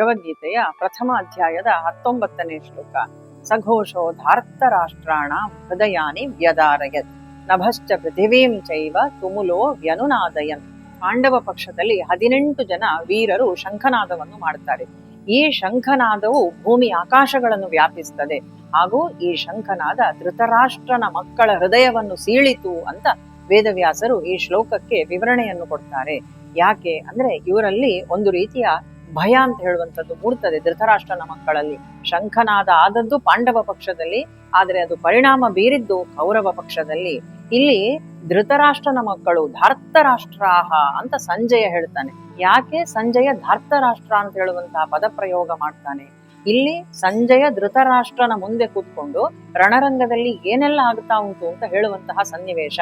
ಭಗವದ್ಗೀತೆಯ ಪ್ರಥಮ ಅಧ್ಯಾಯದ ಹತ್ತೊಂಬತ್ತನೇ ಶ್ಲೋಕ. ಸಘೋಷೋ ಧಾರ್ತರಾಷ್ಟ್ರಾಣ ಹೃದಯಾನಿ ವ್ಯದಾರಯತ್. ನಭಶ್ಚ ಪೃಥಿವೀಂ ಚೈವ ತುಮುಲೋ ವ್ಯನುನಾದಯನ್. ಪಾಂಡವ ಪಕ್ಷದಲ್ಲಿ ಹದಿನೆಂಟು ಜನ ವೀರರು ಶಂಖನಾದವನ್ನು ಮಾಡ್ತಾರೆ. ಈ ಶಂಖನಾದವು ಭೂಮಿ ಆಕಾಶಗಳನ್ನು ವ್ಯಾಪಿಸ್ತದೆ. ಹಾಗೂ ಈ ಶಂಖನಾದ ಧೃತರಾಷ್ಟ್ರನ ಮಕ್ಕಳ ಹೃದಯವನ್ನು ಸೀಳಿತು ಅಂತ ವೇದವ್ಯಾಸರು ಈ ಶ್ಲೋಕಕ್ಕೆ ವಿವರಣೆಯನ್ನು ಕೊಡ್ತಾರೆ. ಯಾಕೆ ಅಂದ್ರೆ ಇವರಲ್ಲಿ ಒಂದು ರೀತಿಯ ಭಯ ಅಂತ ಹೇಳುವಂಥದ್ದು ಮೂಡ್ತದೆ ಧೃತರಾಷ್ಟ್ರನ ಮಕ್ಕಳಲ್ಲಿ ಶಂಖನಾದ ಆದದ್ದು ಪಾಂಡವ ಪಕ್ಷದಲ್ಲಿ, ಆದರೆ ಅದು ಪರಿಣಾಮ ಬೀರಿದ್ದು ಕೌರವ ಪಕ್ಷದಲ್ಲಿ. ಇಲ್ಲಿ ಧೃತರಾಷ್ಟ್ರನ ಮಕ್ಕಳು ಧಾರ್ತರಾಷ್ಟ್ರಾಹ ಅಂತ ಸಂಜಯ ಹೇಳ್ತಾನೆ. ಯಾಕೆ ಸಂಜಯ ಧಾರ್ತರಾಷ್ಟ್ರ ಅಂತ ಹೇಳುವಂತಹ ಪದಪ್ರಯೋಗ ಮಾಡ್ತಾನೆ? ಇಲ್ಲಿ ಸಂಜಯ ಧೃತರಾಷ್ಟ್ರನ ಮುಂದೆ ಕೂತ್ಕೊಂಡು ರಣರಂಗದಲ್ಲಿ ಏನೆಲ್ಲ ಆಗ್ತಾ ಉಂಟು ಅಂತ ಹೇಳುವಂತಹ ಸನ್ನಿವೇಶ.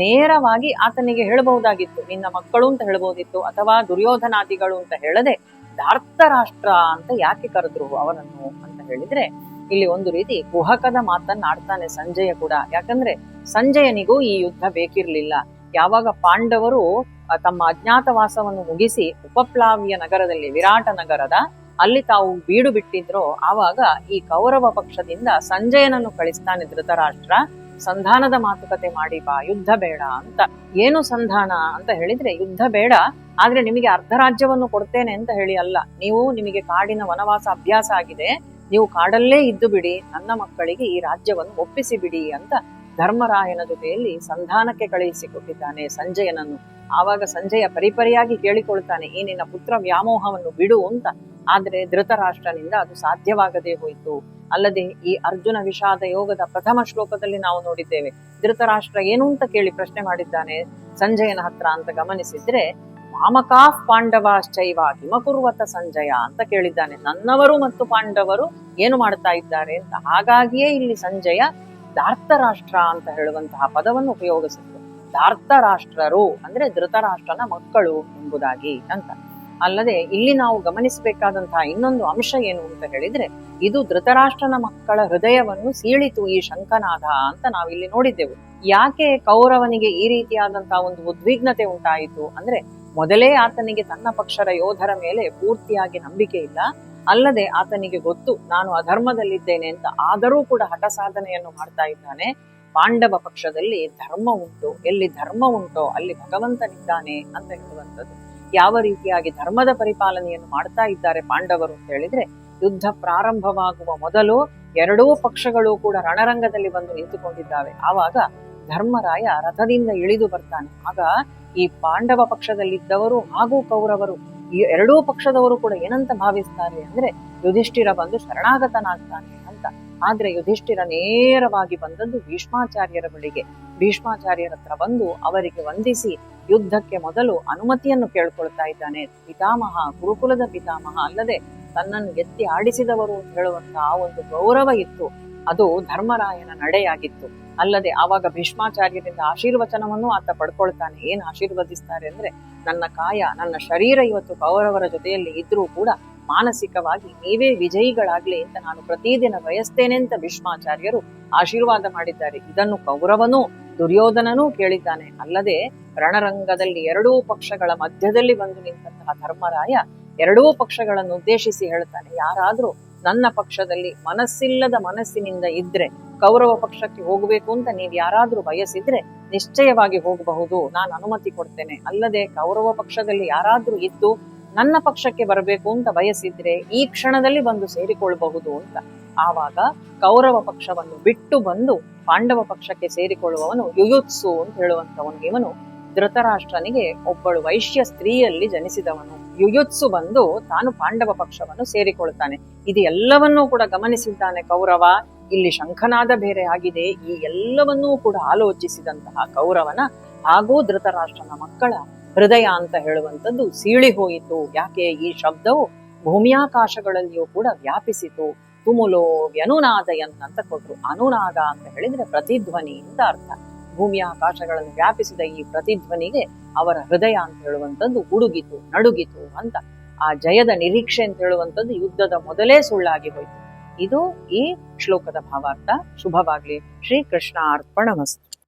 ನೇರವಾಗಿ ಆತನಿಗೆ ಹೇಳಬಹುದಾಗಿತ್ತು, ನಿನ್ನ ಮಕ್ಕಳು ಅಂತ ಹೇಳಬಹುದಿತ್ತು ಅಥವಾ ದುರ್ಯೋಧನಾದಿಗಳು ಅಂತ ಹೇಳದೆ ಧಾರ್ತರಾಷ್ಟ್ರ ಅಂತ ಯಾಕೆ ಕರೆದ್ರು ಅವನನ್ನು ಅಂತ ಹೇಳಿದ್ರೆ, ಇಲ್ಲಿ ಒಂದು ರೀತಿ ಕುಹಕದ ಮಾತನ್ನ ಆಡ್ತಾನೆ ಸಂಜಯ ಕೂಡ. ಯಾಕಂದ್ರೆ ಸಂಜಯನಿಗೂ ಈ ಯುದ್ಧ ಬೇಕಿರ್ಲಿಲ್ಲ. ಯಾವಾಗ ಪಾಂಡವರು ತಮ್ಮ ಅಜ್ಞಾತವಾಸವನ್ನು ಮುಗಿಸಿ ಉಪಪ್ಲಾವ್ಯ ನಗರದಲ್ಲಿ, ವಿರಾಟ ನಗರದ, ಅಲ್ಲಿ ತಾವು ಬೀಡು ಬಿಟ್ಟಿದ್ರೋ, ಆವಾಗ ಈ ಕೌರವ ಪಕ್ಷದಿಂದ ಸಂಜಯನನ್ನು ಕಳಿಸ್ತಾನೆ ಧೃತರಾಷ್ಟ್ರ. ಸಂಧಾನದ ಮಾತುಕತೆ ಮಾಡಿ ಬಾ, ಯುದ್ಧ ಬೇಡ ಅಂತ. ಏನು ಸಂಧಾನ ಅಂತ ಹೇಳಿದ್ರೆ ಯುದ್ಧ ಬೇಡ, ಆದ್ರೆ ನಿಮಗೆ ಅರ್ಧ ರಾಜ್ಯವನ್ನು ಕೊಡ್ತೇನೆ ಅಂತ ಹೇಳಿ ಅಲ್ಲ. ನೀವು ನಿಮಗೆ ಕಾಡಿನ ವನವಾಸ ಅಭ್ಯಾಸ ಆಗಿದೆ, ನೀವು ಕಾಡಲ್ಲೇ ಇದ್ದು ಬಿಡಿ, ನನ್ನ ಮಕ್ಕಳಿಗೆ ಈ ರಾಜ್ಯವನ್ನು ಒಪ್ಪಿಸಿ ಬಿಡಿ ಅಂತ ಧರ್ಮರಾಯನ ಜೊತೆಯಲ್ಲಿ ಸಂಧಾನಕ್ಕೆ ಕಳುಹಿಸಿಕೊಟ್ಟಿದ್ದಾನೆ ಸಂಜಯನನ್ನು. ಆವಾಗ ಸಂಜಯ ಪರಿಪರಿಯಾಗಿ ಕೇಳಿಕೊಳ್ತಾನೆ, ಈ ನಿನ್ನ ಪುತ್ರ ವ್ಯಾಮೋಹವನ್ನು ಬಿಡು ಅಂತ. ಆದ್ರೆ ಧೃತರಾಷ್ಟ್ರನಿಂದ ಅದು ಸಾಧ್ಯವಾಗದೇ ಹೋಯಿತು. ಅಲ್ಲದೆ ಈ ಅರ್ಜುನ ವಿಷಾದ ಯೋಗದ ಪ್ರಥಮ ಶ್ಲೋಕದಲ್ಲಿ ನಾವು ನೋಡಿದ್ದೇವೆ. ಧೃತರಾಷ್ಟ್ರ ಏನು ಅಂತ ಕೇಳಿ ಪ್ರಶ್ನೆ ಮಾಡಿದ್ದಾನೆ. ಸಂಜಯನ ಹತ್ರ ಅಂತ ಗಮನಿಸಿದ್ರೆ ಮಾಮಕಾಫ್ ಪಾಂಡವಾಶ್ಚೈವ ಹಿಮಕುರ್ವತ ಸಂಜಯ ಅಂತ ಕೇಳಿದ್ದಾನೆ. ನನ್ನವರು ಮತ್ತು ಪಾಂಡವರು ಏನು ಮಾಡ್ತಾ ಇದ್ದಾರೆ ಅಂತ ಹಾಗಾಗಿಯೇ ಇಲ್ಲಿ ಸಂಜಯ ಧಾರ್ತರಾಷ್ಟ್ರ ಅಂತ ಹೇಳುವಂತಹ ಪದವನ್ನು ಉಪಯೋಗಿಸಿದ್ರು ಧಾರ್ತರಾಷ್ಟ್ರರು ಅಂದ್ರೆ ಧೃತರಾಷ್ಟ್ರನ ಮಕ್ಕಳು ಎಂಬುದಾಗಿ ಅಂತ. ಅಲ್ಲದೆ ಇಲ್ಲಿ ನಾವು ಗಮನಿಸಬೇಕಾದಂತಹ ಇನ್ನೊಂದು ಅಂಶ ಏನು ಅಂತ ಹೇಳಿದ್ರೆ, ಇದು ಧೃತರಾಷ್ಟ್ರನ ಮಕ್ಕಳ ಹೃದಯವನ್ನು ಸೀಳಿತು ಈ ಶಂಕನಾದ ಅಂತ ನಾವಿಲ್ಲಿ ನೋಡಿದ್ದೆವು. ಯಾಕೆ ಕೌರವನಿಗೆ ಈ ರೀತಿಯಾದಂತಹ ಒಂದು ಉದ್ವಿಗ್ನತೆ ಉಂಟಾಯಿತು ಅಂದ್ರೆ, ಮೊದಲೇ ಆತನಿಗೆ ತನ್ನ ಪಕ್ಷದ ಯೋಧರ ಮೇಲೆ ಪೂರ್ತಿಯಾಗಿ ನಂಬಿಕೆ ಇಲ್ಲ. ಅಲ್ಲದೆ ಆತನಿಗೆ ಗೊತ್ತು, ನಾನು ಅಧರ್ಮದಲ್ಲಿದ್ದೇನೆ ಅಂತ ಆದರೂ ಕೂಡ ಹಠ ಸಾಧನೆಯನ್ನು ಮಾಡ್ತಾ ಇದ್ದಾನೆ. ಪಾಂಡವ ಪಕ್ಷದಲ್ಲಿ ಧರ್ಮ ಉಂಟು, ಎಲ್ಲಿ ಧರ್ಮ ಉಂಟೋ ಅಲ್ಲಿ ಭಗವಂತನಿದ್ದಾನೆ ಅಂತ ಹೇಳುವಂಥದ್ದು. ಯಾವ ರೀತಿಯಾಗಿ ಧರ್ಮದ ಪರಿಪಾಲನೆಯನ್ನು ಮಾಡ್ತಾ ಇದ್ದಾರೆ ಪಾಂಡವರು ಅಂತ ಹೇಳಿದ್ರೆ, ಯುದ್ಧ ಪ್ರಾರಂಭವಾಗುವ ಮೊದಲು ಎರಡೂ ಪಕ್ಷಗಳು ಕೂಡ ರಣರಂಗದಲ್ಲಿ ಬಂದು ನಿಂತುಕೊಂಡಿದ್ದಾವೆ. ಆವಾಗ ಧರ್ಮರಾಯ ರಥದಿಂದ ಇಳಿದು ಬರ್ತಾನೆ. ಆಗ ಈ ಪಾಂಡವ ಪಕ್ಷದಲ್ಲಿದ್ದವರು ಹಾಗೂ ಕೌರವರು, ಈ ಎರಡೂ ಪಕ್ಷದವರು ಕೂಡ ಏನಂತ ಭಾವಿಸ್ತಾರೆ ಅಂದ್ರೆ, ಯುಧಿಷ್ಠಿರ ಬಂದು ಶರಣಾಗತನಾಗ್ತಾನೆ ಅಂತ. ಆದ್ರೆ ಯುಧಿಷ್ಠಿರ ನೇರವಾಗಿ ಬಂದದ್ದು ಭೀಷ್ಮಾಚಾರ್ಯರ ಬಳಿಗೆ. ಭೀಷ್ಮಾಚಾರ್ಯರ ಹತ್ರ ಬಂದು ಅವರಿಗೆ ವಂದಿಸಿ ಯುದ್ಧಕ್ಕೆ ಮೊದಲು ಅನುಮತಿಯನ್ನು ಕೇಳ್ಕೊಳ್ತಾ ಇದ್ದಾನೆ. ಪಿತಾಮಹ, ಗುರುಕುಲದ ಪಿತಾಮಹ ಅಲ್ಲದೆ ತನ್ನನ್ನು ಎತ್ತಿ ಆಡಿಸಿದವರು ಅಂತ ಹೇಳುವಂತಹ ಆ ಒಂದು ಗೌರವ ಇತ್ತು. ಅದು ಧರ್ಮರಾಯನ ನಡೆಯಾಗಿತ್ತು. ಅಲ್ಲದೆ ಆವಾಗ ಭೀಷ್ಮಾಚಾರ್ಯರಿಂದ ಆಶೀರ್ವಚನವನ್ನು ಆತ ಪಡ್ಕೊಳ್ತಾನೆ. ಏನ್ ಆಶೀರ್ವದಿಸ್ತಾರೆ ಅಂದ್ರೆ ನನ್ನ ಕಾಯ, ನನ್ನ ಶರೀರ ಇವತ್ತು ಕೌರವರ ಜೊತೆಯಲ್ಲಿ ಇದ್ರೂ ಕೂಡ ಮಾನಸಿಕವಾಗಿ ನೀವೇ ವಿಜಯಿಗಳಾಗ್ಲಿ ಅಂತ ನಾನು ಪ್ರತಿದಿನ ಬಯಸ್ತೇನೆ ಅಂತ ಭೀಷ್ಮಾಚಾರ್ಯರು ಆಶೀರ್ವಾದ ಮಾಡಿದ್ದಾರೆ. ಇದನ್ನು ಕೌರವನೂ ದುರ್ಯೋಧನನೂ ಕೇಳಿದ್ದಾನೆ. ಅಲ್ಲದೆ ರಣರಂಗದಲ್ಲಿ ಎರಡೂ ಪಕ್ಷಗಳ ಮಧ್ಯದಲ್ಲಿ ಬಂದು ನಿಂತಹ ಧರ್ಮರಾಯ ಎರಡೂ ಪಕ್ಷಗಳನ್ನು ಉದ್ದೇಶಿಸಿ ಹೇಳ್ತಾನೆ, ಯಾರಾದ್ರೂ ನನ್ನ ಪಕ್ಷದಲ್ಲಿ ಮನಸ್ಸಿಲ್ಲದ ಮನಸ್ಸಿನಿಂದ ಇದ್ರೆ ಕೌರವ ಪಕ್ಷಕ್ಕೆ ಹೋಗಬೇಕು ಅಂತ ನೀವು ಯಾರಾದ್ರೂ ಬಯಸಿದ್ರೆ ನಿಶ್ಚಯವಾಗಿ ಹೋಗಬಹುದು. ನಾನು ಅನುಮತಿ ಕೊಡ್ತೇನೆ. ಅಲ್ಲದೆ ಕೌರವ ಪಕ್ಷದಲ್ಲಿ ಯಾರಾದ್ರೂ ಇದ್ದು ನನ್ನ ಪಕ್ಷಕ್ಕೆ ಬರಬೇಕು ಅಂತ ಬಯಸಿದ್ರೆ ಈ ಕ್ಷಣದಲ್ಲಿ ಬಂದು ಸೇರಿಕೊಳ್ಳಬಹುದು ಅಂತ. ಆವಾಗ ಕೌರವ ಪಕ್ಷವನ್ನು ಬಿಟ್ಟು ಬಂದು ಪಾಂಡವ ಪಕ್ಷಕ್ಕೆ ಸೇರಿಕೊಳ್ಳುವವನು ಯುಯುತ್ಸು ಅಂತ ಹೇಳುವಂತವನು ಇವನು ಧೃತರಾಷ್ಟ್ರನಿಗೆ ಒಬ್ಬಳು ವೈಶ್ಯ ಸ್ತ್ರೀಯಲ್ಲಿ ಜನಿಸಿದವನು. ಯುಯುತ್ಸು ಬಂದು ತಾನು ಪಾಂಡವ ಪಕ್ಷವನ್ನು ಸೇರಿಕೊಳ್ತಾನೆ ಇದು ಎಲ್ಲವನ್ನೂ ಕೂಡ ಗಮನಿಸಿದ್ದಾನೆ ಕೌರವ. ಇಲ್ಲಿ ಶಂಖನಾದ ಬೇರೆ ಆಗಿದೆ. ಈ ಎಲ್ಲವನ್ನೂ ಕೂಡ ಆಲೋಚಿಸಿದಂತಹ ಕೌರವನ ಹಾಗೂ ಧೃತರಾಷ್ಟ್ರನ ಮಕ್ಕಳ ಹೃದಯ ಅಂತ ಹೇಳುವಂಥದ್ದು ಸೀಳಿ ಹೋಯಿತು. ಯಾಕೆ? ಈ ಶಬ್ದವು ಭೂಮಿಯಾಕಾಶಗಳಲ್ಲಿಯೂ ಕೂಡ ವ್ಯಾಪಿಸಿತು. ತುಮುಲೋ ವ್ಯನುನಾದಯನ್ ಅಂತ ಕೊಟ್ರು. ಅನುನಾದ ಅಂತ ಹೇಳಿದ್ರೆ ಪ್ರತಿಧ್ವನಿ ಅಂತ ಅರ್ಥ. ಭೂಮಿಯ ಆಕಾಶಗಳನ್ನು ವ್ಯಾಪಿಸಿದ ಈ ಪ್ರತಿಧ್ವನಿಗೆ ಅವರ ಹೃದಯ ಅಂತ ಹೇಳುವಂಥದ್ದು ಉಡುಗಿತು, ನಡುಗಿತು ಅಂತ. ಆ ಜಯದ ನಿರೀಕ್ಷೆ ಅಂತ ಹೇಳುವಂಥದ್ದು ಯುದ್ಧದ ಮೊದಲೇ ಸುಳ್ಳಾಗಿ ಹೋಯಿತು. ಇದು ಈ ಶ್ಲೋಕದ ಭಾವಾರ್ಥ. ಶುಭವಾಗ್ಲಿ. ಶ್ರೀ ಅರ್ಪಣ ಅರ್ಪಣಮಸ್ತು